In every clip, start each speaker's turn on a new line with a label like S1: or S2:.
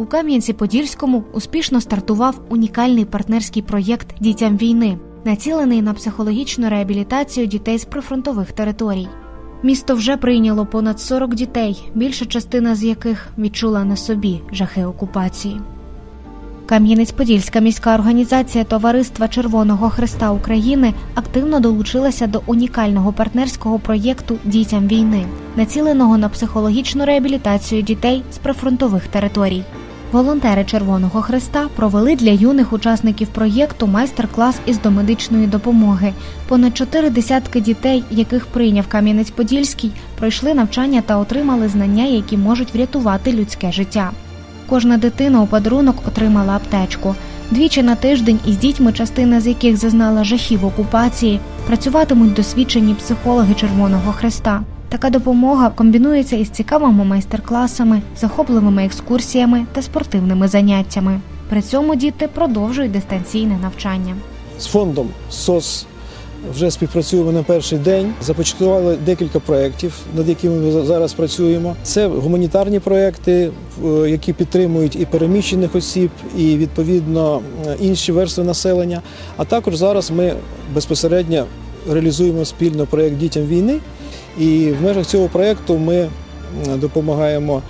S1: У Кам'янці-Подільському успішно стартував унікальний партнерський проєкт Дітям війни, націлений на психологічну реабілітацію дітей з прифронтових територій. Місто вже прийняло понад 40 дітей, більша частина з яких відчула на собі жахи окупації. Кам'янець-Подільська міська організація Товариства Червоного Христа України активно долучилася до унікального партнерського проєкту Дітям війни, націленого на психологічну реабілітацію дітей з прифронтових територій. Волонтери Червоного Христа провели для юних учасників проєкту майстер-клас із домедичної допомоги. Понад чотири десятки дітей, яких прийняв Кам'янець-Подільський, пройшли навчання та отримали знання, які можуть врятувати людське життя. Кожна дитина у подарунок отримала аптечку. Двічі на тиждень із дітьми, частина з яких зазнала жахів окупації, працюватимуть досвідчені психологи Червоного Хреста. Така допомога комбінується із цікавими майстер-класами, захопливими екскурсіями та спортивними заняттями. При цьому діти продовжують дистанційне навчання.
S2: З фондом СОС вже співпрацюємо на перший день. Започаткували декілька проєктів, над якими ми зараз працюємо. Це гуманітарні проєкти, е, які підтримують і переміщених осіб, і відповідно е, інші верстви населення. А також зараз ми безпосередньо реалізуємо спільно проєкт дітям війни. І в межах цього проєкту ми допомагаємо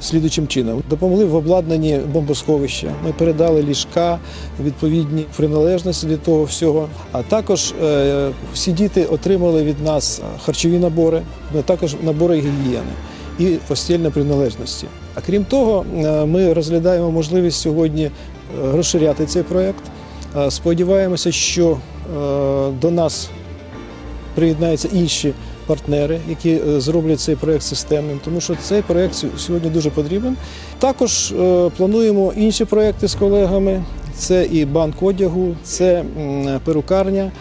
S2: слідучим чином. Допомогли в обладнанні бомбосховища. Ми передали ліжка, відповідні приналежності для того всього. А також е, всі діти отримали від нас харчові набори, а також набори гігієни і постільні приналежності. А крім того, е, ми розглядаємо можливість сьогодні е, розширяти цей проєкт. Сподіваємося, що до нас приєднаються інші партнери, які е, зроблять цей проєкт системним, тому що цей проєкт сь- сьогодні дуже потрібен. Також е, плануємо інші проєкти з колегами. Це і банк одягу, це перукарня.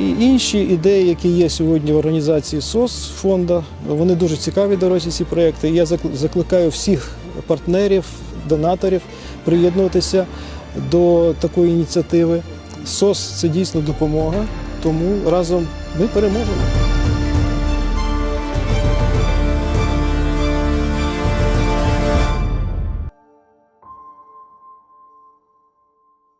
S2: І інші ідеї, які є сьогодні в організації СОС фонду, вони дуже цікаві дорозі ці проєкти. Я закл- закликаю всіх партнерів, донаторів приєднуватися до такої ініціативи. СОС це дійсно допомога, тому разом ми переможемо.